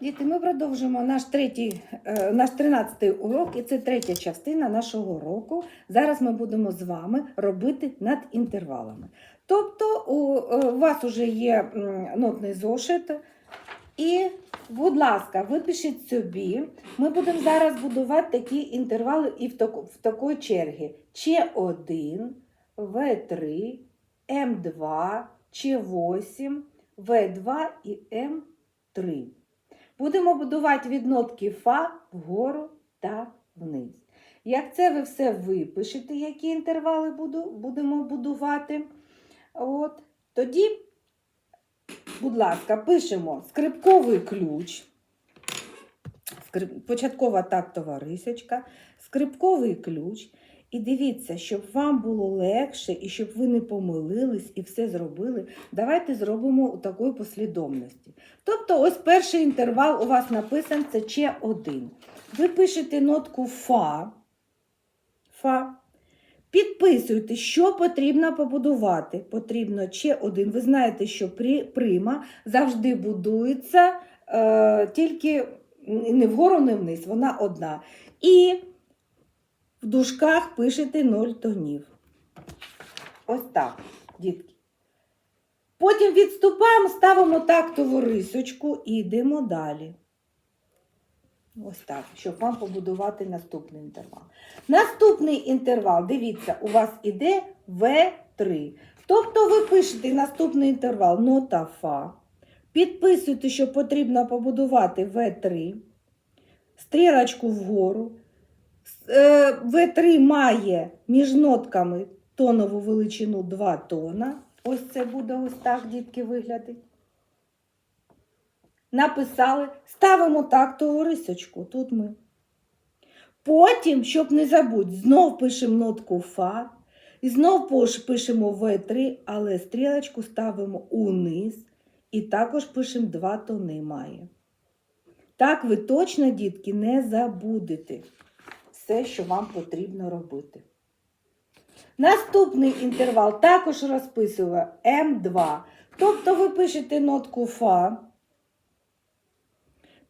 Діти, ми продовжуємо наш третій, е, наш 13 урок, і це третя частина нашого уроку. Зараз ми будемо з вами робити над інтервалами. Тобто, у е, вас вже є нотний зошит, і, будь ласка, випишіть собі. Ми будемо зараз будувати такі інтервали і в, таку, в такої черги: Ч1, В3, М2, Ч8, В2 і М3. Будемо будувати від нотки Фа вгору та вниз. Як це ви все випишете, які інтервали буду, будемо будувати, от, тоді, будь ласка, пишемо скрипковий ключ, початкова тактова рисочка, скрипковий ключ. І дивіться, щоб вам було легше і щоб ви не помилились і все зробили, давайте зробимо у такої послідовності. Тобто, ось перший інтервал у вас написан це Ч1. Ви пишете нотку Фа. Фа. Підписуйте, що потрібно побудувати. Потрібно Ч1. Ви знаєте, що при, прима завжди будується е, тільки не вгору, не вниз, вона одна. І в дужках пишете 0 тонів. Ось так, дітки. Потім відступаємо, ставимо тактову рисочку і йдемо далі. Ось так, щоб вам побудувати наступний інтервал. Наступний інтервал, дивіться, у вас іде В3. Тобто ви пишете наступний інтервал нота Фа. Підписуєте, що потрібно побудувати В3, стрілочку вгору. Е, В3 має між нотками тонову величину 2 тона. Ось це буде ось так, дітки, виглядить. Написали, ставимо тактову рисочку. Тут ми. Потім, щоб не забути, знов пишемо нотку Фа. І знов пишемо В3, але стрілочку ставимо униз. І також пишемо 2 тони має. Так ви точно, дітки, не забудете все, що вам потрібно робити. Наступний інтервал також розписує М2. Тобто ви пишете нотку Фа,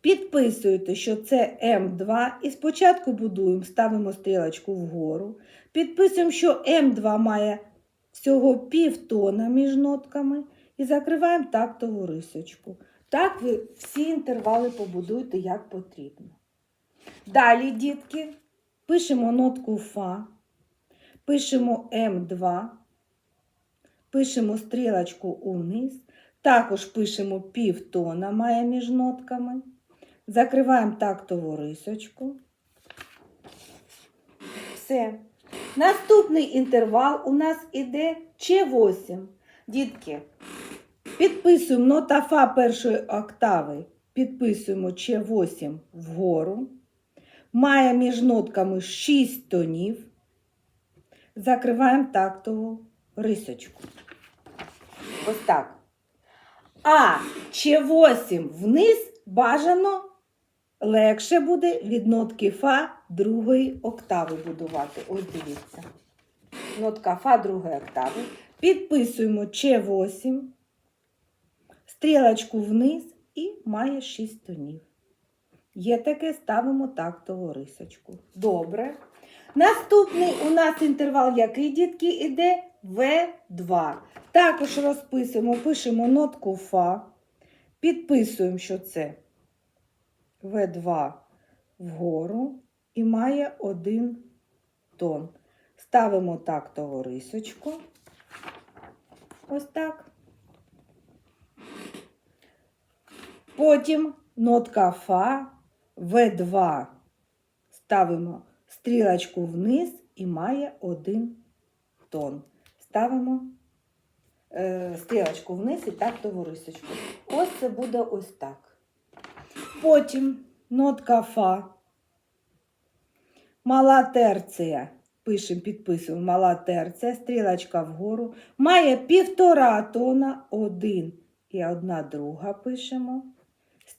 підписуєте, що це М2, і спочатку будуємо, ставимо стрілочку вгору. Підписуємо, що М2 має всього півтона між нотками і закриваємо тактову рисочку. Так ви всі інтервали побудуєте як потрібно. Далі, дітки, пишемо нотку Фа, пишемо М2, пишемо стрілочку униз, також пишемо півтона має між нотками, закриваємо тактову рисочку. Все. Наступний інтервал у нас іде Ч8. Дітки, підписуємо нота Фа першої октави, підписуємо Ч8 вгору. Має між нотками 6 тонів. Закриваємо тактову рисочку. Ось так. А Ч8 вниз бажано легше буде від нотки Фа другої октави будувати. Ось дивіться. Нотка Фа другої октави. Підписуємо Ч8, стрілочку вниз і має 6 тонів. Є таке, ставимо тактову рисочку. Добре. Наступний у нас інтервал, який, дітки, іде В2. Також розписуємо, пишемо нотку Фа, підписуємо, що це В2 вгору і має один тон. Ставимо тактову рисочку. Ось так. Потім нотка Фа, В2 ставимо стрілочку вниз і має один тон. Ставимо е, стрілочку вниз і тактову рисочку. Ось це буде ось так. Потім нотка Фа. Мала терція. Пишемо, підписуємо мала терція, стрілочка вгору. Має півтора тона, один і одна друга пишемо.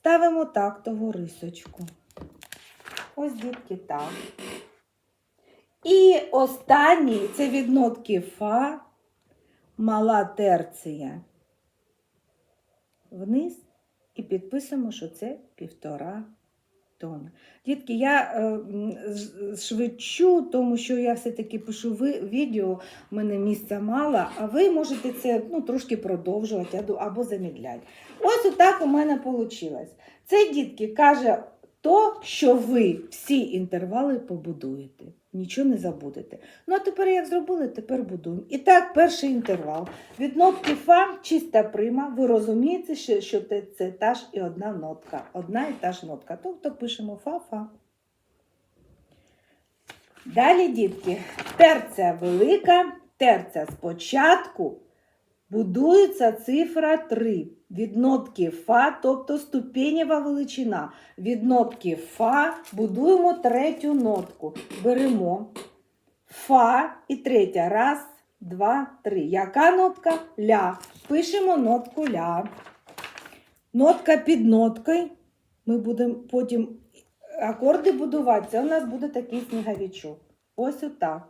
Ставимо тактову рисочку. Ось дітки так. І останній це від нотки Фа, мала терція. Вниз і підписуємо, що це півтора тонна. Дітки, я е, швидчу, тому що я все-таки пишу ви- відео, в мене місця мало, а ви можете це ну, трошки продовжувати або замідляти. Ось отак у мене вийшло. Це дітки каже то, що ви всі інтервали побудуєте. Нічого не забудете. Ну а тепер як зробили, тепер будуємо. І так, перший інтервал. Від нотки Фа чиста прима. Ви розумієте, що, що це, та ж і одна нотка. Одна і та ж нотка. Тобто пишемо Фа-Фа. Далі, дітки, терця велика, терця спочатку будується цифра 3. Від нотки Фа, тобто ступенєва величина. Від нотки Фа будуємо третю нотку. Беремо Фа і третя. Раз, два, три. Яка нотка? Ля. Пишемо нотку ля. Нотка під ноткою. Ми будемо потім акорди будувати. Це у нас буде такий сніговичок. Ось отак.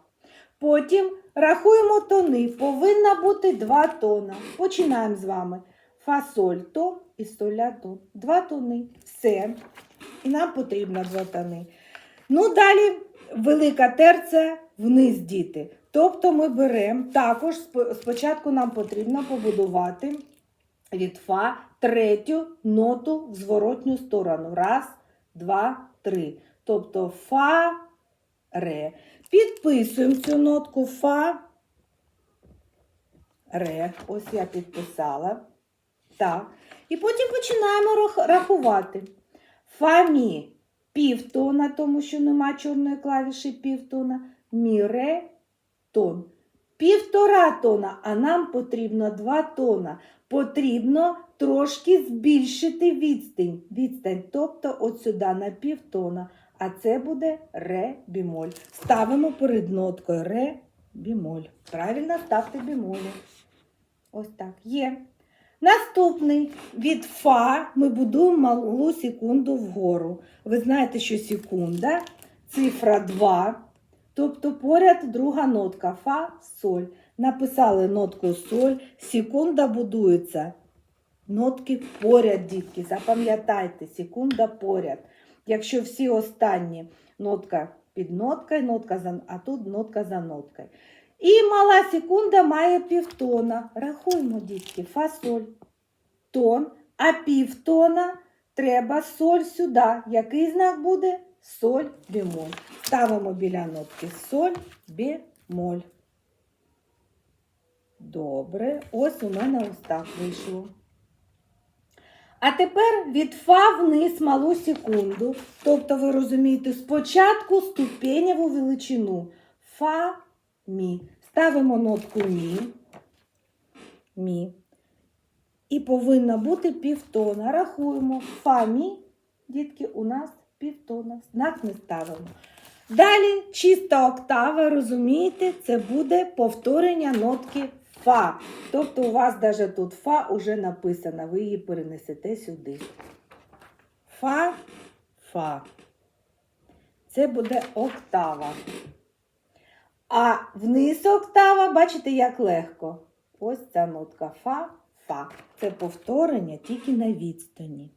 Потім рахуємо тони. Повинна бути два тона. Починаємо з вами. Фа, соль, то і соль, ля, то. Два тони. Все. І нам потрібно два тони. Ну, далі велика терця вниз діти. Тобто ми беремо, також спочатку нам потрібно побудувати від Фа третю ноту в зворотню сторону. Раз, два, три. Тобто Фа, Ре. Підписуємо цю нотку Фа, Ре. Ось я підписала. Так. І потім починаємо рахувати. Фа, мі півтона, тому що нема чорної клавіші півтона. Мі, ре, тон. Півтора тона, а нам потрібно два тона. Потрібно трошки збільшити відстань. Відстань, тобто от сюди на півтона. А це буде ре бімоль. Ставимо перед ноткою ре бімоль. Правильно ставте бімолі. Ось так. Є. Наступний від Фа ми будуємо малу секунду вгору. Ви знаєте, що секунда цифра 2, тобто поряд друга нотка Фа, соль. Написали нотку соль, секунда будується. Нотки поряд, дітки, запам'ятайте, секунда поряд. Якщо всі останні нотка під ноткою, нотка за, а тут нотка за ноткою. І мала секунда має півтона. Рахуємо, дітки, фа, соль, тон, а півтона треба соль сюди. Який знак буде? Соль, бемоль. Ставимо біля нотки соль, бемоль. Добре, ось у мене ось так вийшло. А тепер від фа вниз малу секунду. Тобто, ви розумієте, спочатку ступенєву величину. Фа, мі. Ставимо нотку мі. Мі. І повинна бути півтона. Рахуємо. Фа, мі. Дітки, у нас півтона. Знак не ставимо. Далі чиста октава, розумієте, це буде повторення нотки Фа. Тобто у вас навіть тут Фа вже написано, ви її перенесете сюди. Фа, Фа. Це буде октава. А вниз октава, бачите, як легко. Ось ця нотка Фа, Фа. Це повторення тільки на відстані.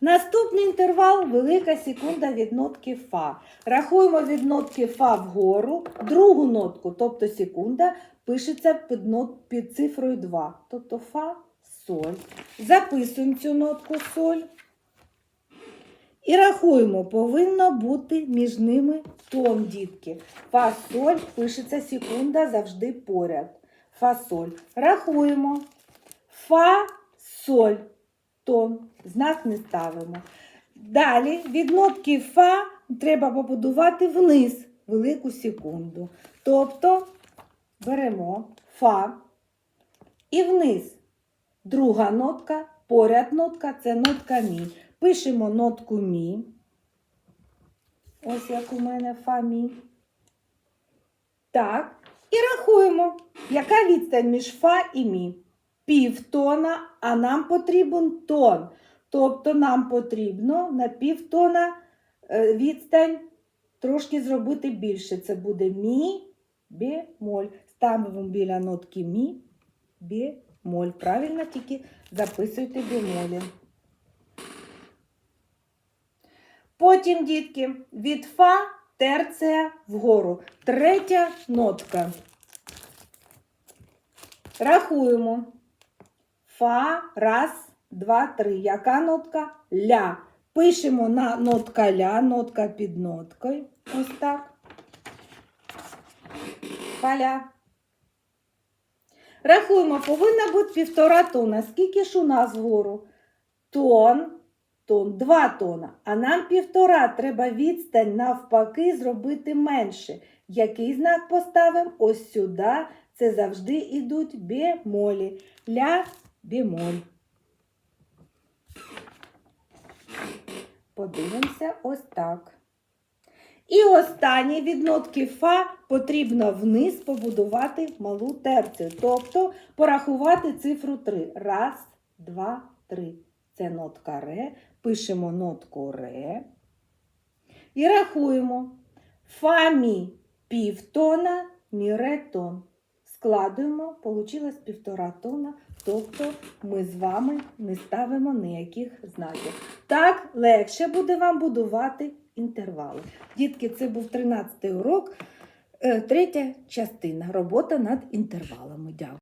Наступний інтервал велика секунда від нотки Фа. Рахуємо від нотки Фа вгору, другу нотку, тобто секунда, пишеться під, нот, під цифрою 2. Тобто Фа, соль. Записуємо цю нотку соль. І рахуємо, повинно бути між ними тон, дітки. Фа, соль, пишеться секунда завжди поряд. Фа, соль. Рахуємо. Фа, соль тон, знак не ставимо. Далі від нотки Фа треба побудувати вниз велику секунду. Тобто беремо Фа і вниз. Друга нотка, поряд нотка це нотка Мі. Пишемо нотку Мі. Ось як у мене Фа Мі. Так. І рахуємо, яка відстань між Фа і Мі півтона, а нам потрібен тон. Тобто нам потрібно на півтона е, відстань трошки зробити більше. Це буде мі, бемоль. Ставимо біля нотки мі, бемоль. Правильно, тільки записуйте бемолі. Потім, дітки, від фа терція вгору. Третя нотка. Рахуємо. Фа, раз, два, три. Яка нотка? Ля. Пишемо на нотка ля, нотка під ноткою. Ось так. Фаля. Рахуємо, повинна бути півтора тона. Скільки ж у нас вгору? Тон, тон, два тона. А нам півтора треба відстань навпаки зробити менше. Який знак поставимо? Ось сюди. Це завжди йдуть бемолі. Ля, бемоль. Подивимося ось так. І останнє від нотки Фа потрібно вниз побудувати малу терцію. Тобто порахувати цифру 3. Раз, два, три. Це нотка ре. Пишемо нотку ре. І рахуємо. Фа мі півтона, мі ре тон. Складуємо, получилось півтора тона, тобто ми з вами не ставимо ніяких знаків. Так легше буде вам будувати інтервали. Дітки, це був 13 урок, е, третя частина робота над інтервалами. Дякую.